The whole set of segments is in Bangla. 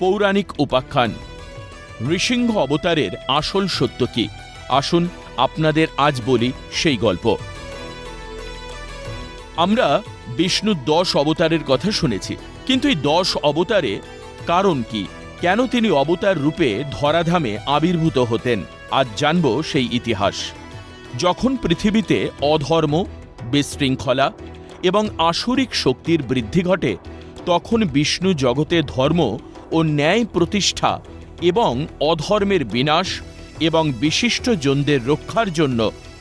পৌরাণিক উপাখ্যান। নৃসিংহ অবতারের আসল সত্য কি? আসুন আপনাদের আজ বলি সেই গল্প। আমরা বিষ্ণুর দশ অবতারের কথা শুনেছি, কিন্তু এই দশ অবতারে কারণ কি? কেন তিনি অবতার রূপে ধরাধামে আবির্ভূত হতেন? আজ জানব সেই ইতিহাস। যখন পৃথিবীতে অধর্ম, বিশৃঙ্খলা এবং আসরিক শক্তির বৃদ্ধি ঘটে, তখন বিষ্ণু জগতে ধর্ম ও ন্যায় প্রতিষ্ঠা এবং অধর্মের বিনাশ এবং বিশিষ্ট জনদের রক্ষার জন্য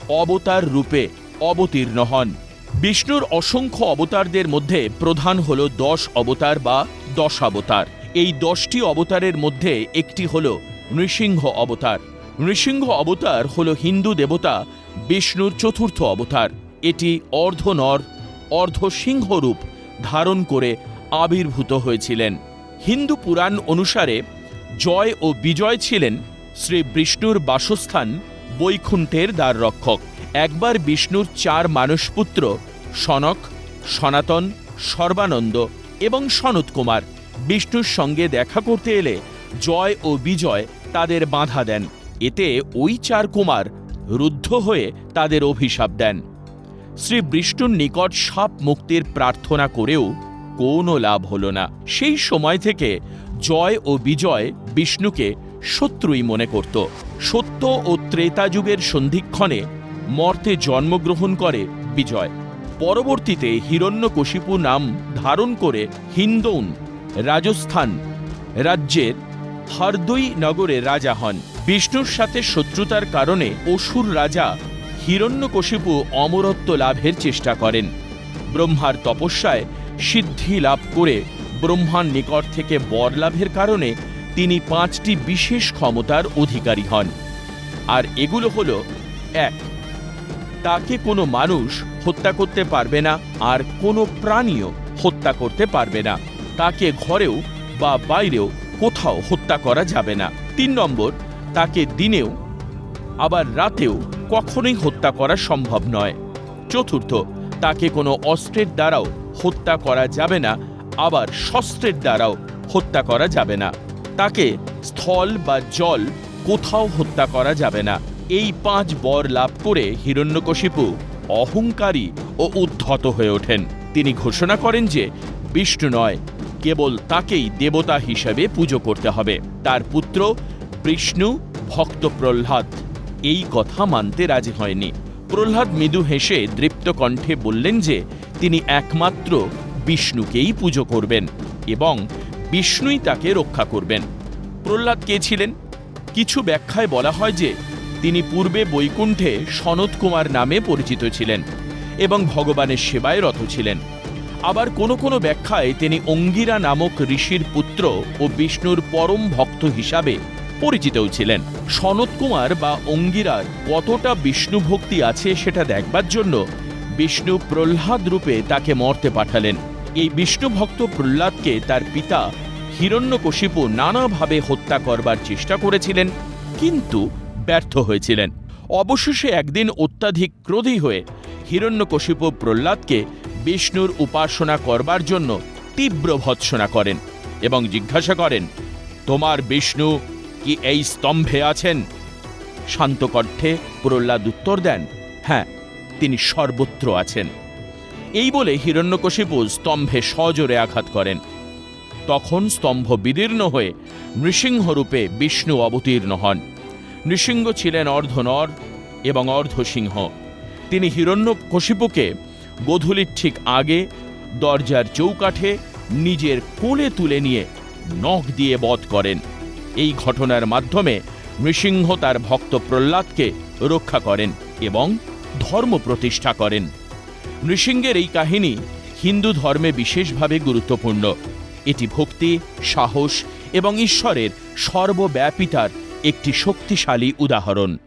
অবতার রূপে অবতীর্ণ হন। বিষ্ণুর অসংখ্য অবতারদের মধ্যে প্রধান হল দশ অবতার বা দশ অবতার। এই দশটি অবতারের মধ্যে একটি হল নৃসিংহ অবতার। নৃসিংহ অবতার হল হিন্দু দেবতা বিষ্ণুর চতুর্থ অবতার। এটি অর্ধনর অর্ধসিংহ রূপ ধারণ করে আবির্ভূত হয়েছিলেন। হিন্দু পুরাণ অনুসারে জয় ও বিজয় ছিলেন শ্রী বিষ্ণুর বাসস্থান বৈকুণ্ঠের দ্বার রক্ষক। একবার বিষ্ণুর চার মানসপুত্র সনক, সনাতন, সর্বানন্দ এবং সনত কুমার বিষ্ণুর সঙ্গে দেখা করতে এলে জয় ও বিজয় তাদের বাধা দেন। এতে ওই চার কুমার রুদ্ধ হয়ে তাদের অভিশাপ দেন। শ্রী বিষ্ণুর নিকট সাপ মুক্তির প্রার্থনা করেও কোনো লাভ হল না। সেই সময় থেকে জয় ও বিজয় বিষ্ণুকে শত্রুই মনে করত। সত্য ও ত্রেতা যুগের সন্ধিক্ষণে মর্তে জন্মগ্রহণ করে বিজয়। পরবর্তীতে হিরণ্যকশিপু নাম ধারণ করে হিন্দৌন রাজস্থান রাজ্যের হরদই নগরে রাজা হন। বিষ্ণুর সাথে শত্রুতার কারণে অসুর রাজা হিরণ্যকশিপু অমরত্ব লাভের চেষ্টা করেন। ব্রহ্মার তপস্যায় সিদ্ধি লাভ করে ব্রহ্মার নিকট থেকে বর লাভের কারণে তিনি পাঁচটি বিশেষ ক্ষমতার অধিকারী হন। আর এগুলো হলো, এক, তাকে কোনো মানুষ হত্যা করতে পারবে না, আর কোনো প্রাণীও হত্যা করতে পারবে না। তাকে ঘরেও বা বাইরেও কোথাও হত্যা করা যাবে না। তিন নম্বর, তাকে দিনেও, আবার রাতেও কখনোই হত্যা করা সম্ভব নয়। চতুর্থ, তাকে কোনো অস্ত্রের দ্বারাও হত্যা করা যাবে না, আবার শস্ত্রের দ্বারাও হত্যা করা যাবে না। তাকে স্থল বা জল কোথাও হত্যা করা যাবে না। এই পাঁচ বর লাভ করে হিরণ্যকশিপু অহংকারী ও উদ্ধত হয়ে ওঠেন। তিনি ঘোষণা করেন যে, বিষ্ণু নয়, কেবল তাকেই দেবতা হিসেবে পুজো করতে হবে। তার পুত্র বিষ্ণু ভক্ত প্রহ্লাদ। এই কথা মানতে রাজি হয়নি। প্রহ্লাদ মৃদু হেসে দৃপ্ত কণ্ঠে বললেন যে তিনি একমাত্র বিষ্ণুকেই পুজো করবেন এবং বিষ্ণুই তাকে রক্ষা করবেন। প্রহ্লাদ কে ছিলেন? কিছু ব্যাখ্যায় বলা হয় যে, তিনি পূর্বে বৈকুণ্ঠে সনত কুমার নামে পরিচিত ছিলেন এবং ভগবানের সেবায় রত ছিলেন। আবার কোনো কোনো ব্যাখ্যায় তিনি অঙ্গিরা নামক ঋষির পুত্র ও বিষ্ণুর পরম ভক্ত হিসাবে পরিচিতও ছিলেন। সনত কুমার বা অঙ্গিরার কতটা বিষ্ণু ভক্তি আছে সেটা দেখবার জন্য বিষ্ণু প্রহ্লাদ রূপে তাকে মর্তে পাঠালেন। এই বিষ্ণু ভক্ত প্রহ্লাদকে তার পিতা হিরণ্যকশিপু নানাভাবে হত্যা করবার চেষ্টা করেছিলেন, কিন্তু ব্যর্থ হয়েছিলেন। অবশেষে একদিন অত্যাধিক ক্রোধী হয়ে হিরণ্যকশিপু প্রহ্লাদকে বিষ্ণুর উপাসনা করবার জন্য তীব্র ভৎসনা করেন এবং জিজ্ঞাসা করেন, তোমার বিষ্ণু কি এই স্তম্ভে আছেন? শান্ত কণ্ঠে প্রহ্লাদ উত্তর দেন হ্যাঁ। তিনি সর্বত্র আছেন। এই বলে হিরণ্যকশিপু স্তম্ভে সজোরে আঘাত করেন। তখন স্তম্ভ বিদীর্ণ হয়ে নৃসিংহরূপে বিষ্ণু অবতীর্ণ হন। নৃসিংহ ছিলেন অর্ধনর এবং অর্ধসিংহ। তিনি হিরণ্যকশিপুকে গোধূলির ঠিক আগে দরজার চৌকাঠে নিজের কোলে তুলে নিয়ে নখ দিয়ে বধ করেন। এই ঘটনার মাধ্যমে নৃসিংহ তার ভক্ত প্রহ্লাদকে রক্ষা করেন এবং ধর্ম প্রতিষ্ঠা করেন। নৃসিংহের এই কাহিনী হিন্দু ধর্মে বিশেষভাবে গুরুত্বপূর্ণ। এটি ভক্তি, সাহস এবং ঈশ্বরের সর্বব্যাপিতার একটি শক্তিশালী উদাহরণ।